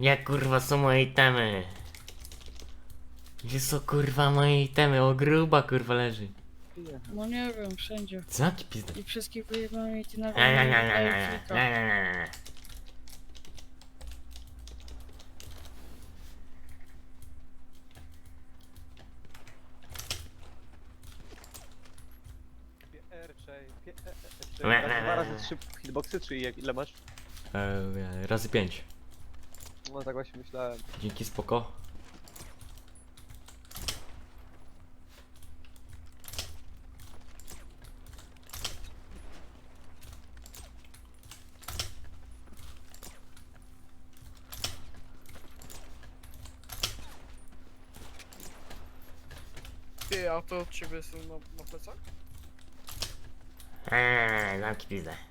Ja kurwa są moje itemy? Gdzie są kurwa moje itemy? O gruba kurwa leży. No nie wiem, wszędzie. Co? Jaki pizda? I wszystkich wyjebałem i ty nawet nie wiem, jak to. Nie, nie, nie. R, Dwa razy trzy hitboxy, czy jak, ile masz? Eee, razy pięć. No tak właśnie myślałem. Dzięki spoko. Ty, a to od ciebie są na, na plecach? Ah, I'm to do that.